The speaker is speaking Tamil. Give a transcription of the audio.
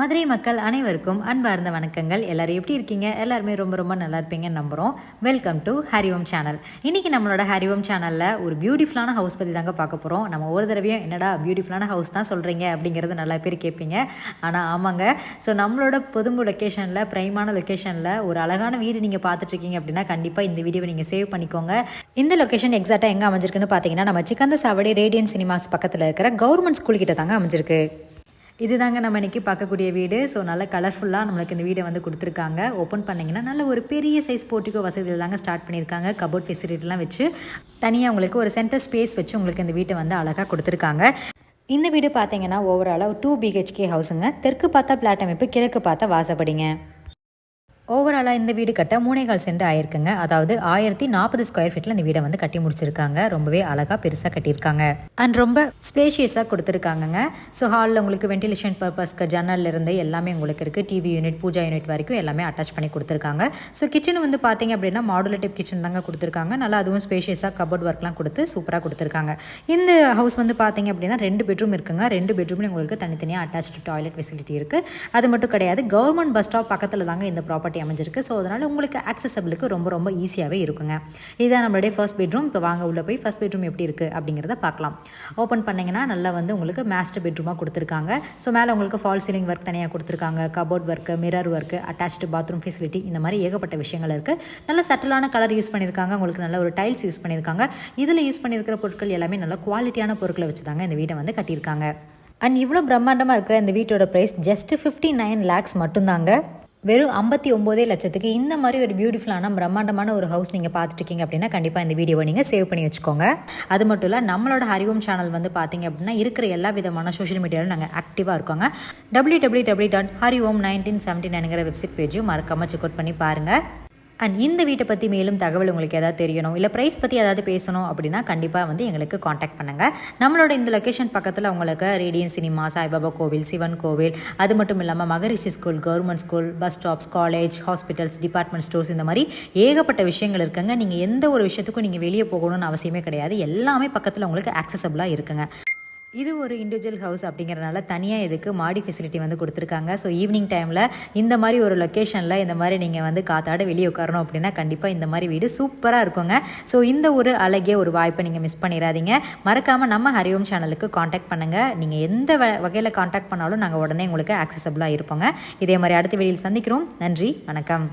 மதுரை மக்கள் அனைவருக்கும் அன்பார்ந்த வணக்கங்கள். எல்லாரும் எப்படி இருக்கீங்க? எல்லாருமே ரொம்ப ரொம்ப நல்லா இருப்பீங்கன்னு நம்புகிறோம் வெல்கம் டு ஹரிஓம் சேனல் இன்றைக்கி நம்மளோட ஹரிஓம் சேனலில் ஒரு பியூட்டிஃபுல்லான ஹவுஸ் பற்றி தாங்க பார்க்க போகிறோம் நம்ம ஒரு தடவையும் என்னடா பியூட்டிஃபுல்லான ஹவுஸ் தான் சொல்கிறீங்க அப்படிங்கிறது நல்லா பேர் கேட்பீங்க. ஆனால் ஆமாங்க. ஸோ நம்மளோட பொதும்பு லொக்கேஷனில் ப்ரைமான லொக்கேஷனில் ஒரு அழகான வீடு நீங்கள் பார்த்துட்ருக்கீங்க அப்படின்னா கண்டிப்பாக இந்த வீடியோவை நீங்கள் சேவ் பண்ணிக்கோங்க. இந்த லொக்கேஷன் எக்ஸாக்டாக எங்கே அமைஞ்சிருக்குன்னு பார்த்தீங்கன்னா நம்ம சிக்கந்த சாவடி ரேடியன் சினிமாஸ் பக்கத்தில் இருக்கிற கவர்மெண்ட் ஸ்கூல் கிட்ட தாங்க அமைஞ்சிருக்கு. இதுதாங்க நம்ம இன்றைக்கி பார்க்கக்கூடிய வீடு. ஸோ நல்ல கலர்ஃபுல்லாக நம்மளுக்கு இந்த வீடை வந்து கொடுத்துருக்காங்க. ஓப்பன் பண்ணிங்கன்னா நல்ல ஒரு பெரிய சைஸ் போர்ட்டிகோ வசதியில் தாங்க ஸ்டார்ட் பண்ணியிருக்காங்க. கபோர்ட் ஃபெசிலிட்டிலாம் வச்சு தனியாக உங்களுக்கு ஒரு சென்டர் ஸ்பேஸ் வச்சு உங்களுக்கு இந்த வீட்டை வந்து அழகாக கொடுத்துருக்காங்க. இந்த வீடு பார்த்தீங்கன்னா ஓவராலாக டூ பிஹெச்கே ஹவுஸுங்க தெற்கு பார்த்தா பிளாட் அமைப்பு கிழக்கு பார்த்தா வாசப்படிங்க. ஓவராலாக இந்த வீடு கட்ட மூணே கால் சென்ட் ஆயிருக்குங்க. அதாவது ஆயிரத்தி நாற்பது ஸ்கொயர் ஃபீட்டில் இந்த வீடை வந்து கட்டி முடிச்சிருக்காங்க. ரொம்பவே அழகாக பெருசாக கட்டியிருக்காங்க. அண்ட் ரொம்ப ஸ்பேஷியஸாக கொடுத்துருக்காங்கங்க. ஸோ ஹாலில் உங்களுக்கு வென்டிலேஷன் பர்பஸ்க்கு ஜன்னல் இருந்து எல்லாமே உங்களுக்கு இருக்குது டிவி யூனிட் பூஜா யூனிட் வரைக்கும் எல்லாமே அட்டாச் பண்ணி கொடுத்துருக்காங்க. ஸோ கிச்சன் வந்து பார்த்தீங்க அப்படின்னா மாடுலேட்டிவ் கிச்சன் தாங்க கொடுத்துருக்காங்க. நல்லா அதுவும் ஸ்பேஷியஸாக கபோர்ட் ஒர்க்லாம் கொடுத்து சூப்பராக கொடுத்துருக்காங்க. இந்த ஹவுஸ் வந்து பார்த்தீங்க அப்படின்னா ரெண்டு பெட்ரூம் இருக்குங்க. ரெண்டு பெட்ரூம்லேயும் உங்களுக்கு தனித்தனியாக அட்டாச்சு டாய்லெட் ஃபெசிலிட்டி இருக்குது அது மட்டும் கிடையாது கவர்மெண்ட் பஸ் ஸ்டாப் பக்கத்தில் தாங்க இந்த ப்ராப்பர்ட்டி அமைஞ்சிருக்கு. ஸோ அதனால் உங்களுக்கு ஆக்சசபிளுக்கு ரொம்ப ரொம்ப ஈஸியாகவே இருக்குங்க. இதுதான் நம்மளுடைய ஃபர்ஸ்ட் பெட்ரூம் இப்போ வாங்க உள்ளே போய் ஃபர்ஸ்ட் பெட்ரூம் எப்படி இருக்குது அப்படிங்கிறத பார்க்கலாம். ஓப்பன் பண்ணிங்கன்னா நல்லா வந்து உங்களுக்கு மாஸ்டர் பெட்ரூமாக கொடுத்துருக்காங்க. ஸோ மேலே உங்களுக்கு ஃபால் சீலிங் ஒர்க் தனியாக கொடுத்துருக்காங்க. Cupboard work mirror work attached bathroom facility இந்த மாதிரி ஏகப்பட்ட விஷயங்கள் இருக்குது நல்ல சட்டிலான கலர் யூஸ் பண்ணியிருக்காங்க உங்களுக்கு நல்ல ஒரு டைல்ஸ் யூஸ் பண்ணியிருக்காங்க இதில் யூஸ் பண்ணியிருக்கிற பொருட்கள் எல்லாமே நல்ல குவாலிட்டியான பொருட்களை வச்சு தாங்க இந்த வீடை வந்து கட்டியிருக்காங்க. அண்ட் இவ்வளோ பிரம்மாண்டமாக இருக்கிற இந்த வீட்டோட price just fifty nine lakhs மட்டும்தாங்க. வெறும் ஐம்பத்தி ஒம்போதே லட்சத்துக்கு இந்த மாதிரி ஒரு பியூட்டிஃபுல்லான பிரம்மாண்டமான ஒரு ஹவுஸ் நீங்கள் பார்த்துட்ருக்கீங்க அப்படின்னா கண்டிப்பாக இந்த வீடியோவை நீங்கள் சேவ் பண்ணி வச்சுக்கோங்க. அது மட்டும் இல்லை நம்மளோட ஹரிவோம் சேனல் வந்து பார்த்தீங்க அப்படின்னா இருக்கிற எல்லா விதமான சோஷியல் மீடியாவிலும் நாங்கள் ஆக்டிவாக இருக்கோங்க. டபிள்யூ டபிள்யூ டபிள்யூ டாட் ஹரிவோம் நைன்டீன் செவன்டி நைனுங்கிற வெப்சைட் பேஜையும் மறக்காமல் செக் அவுட் பண்ணி பாருங்கள் அண்ட் இந்த வீட்டை பற்றி மேலும் தகவல் உங்களுக்கு ஏதாவது தெரியணும் இல்லை ப்ரைஸ் பற்றி ஏதாவது பேசணும் அப்படின்னா கண்டிப்பாக வந்து எங்களுக்கு காண்டாக்ட் பண்ணுங்கள் நம்மளோட இந்த லொக்கேஷன் பக்கத்தில் உங்களுக்கு ரேடியன் சினிமா சாய்பாபா கோவில் சிவன் கோவில் அது மட்டும் இல்லாமல் Maharishi school government school bus stops college hospitals department stores இந்த மாதிரி ஏகப்பட்ட விஷயங்கள் இருக்குங்க. நீங்கள் எந்த ஒரு விஷயத்துக்கும் நீங்கள் வெளியே போகணும்னு அவசியமே கிடையாது. எல்லாமே பக்கத்தில் உங்களுக்கு ஆக்சசபிளாக இருக்குங்க. இது ஒரு இண்டிவிஜுவல் ஹவுஸ் அப்படிங்கிறனால தனியாக இதுக்கு மாடி ஃபெசிலிட்டி வந்து கொடுத்துருக்காங்க. ஸோ ஈவினிங் டைமில் இந்த மாதிரி ஒரு லொக்கேஷனில் இந்த மாதிரி நீங்கள் வந்து காத்தாட வெளியே உட்காரணும் அப்படின்னா கண்டிப்பாக இந்த மாதிரி வீடு சூப்பராக இருக்குங்க. ஸோ இந்த ஒரு அழகிய ஒரு வாய்ப்பை நீங்கள் மிஸ் பண்ணிடாதீங்க மறக்காமல் நம்ம ஹரிஓம் சேனலுக்கு காண்டாக்ட் பண்ணுங்கள் நீங்கள் எந்த வ வகையில் காண்டாக்ட் பண்ணாலும் நாங்கள் உடனே உங்களுக்கு ஆக்சசபிளாக இருப்போங்க. இதே மாதிரி அடுத்த வீடியில் சந்திக்கிறோம். நன்றி வணக்கம்.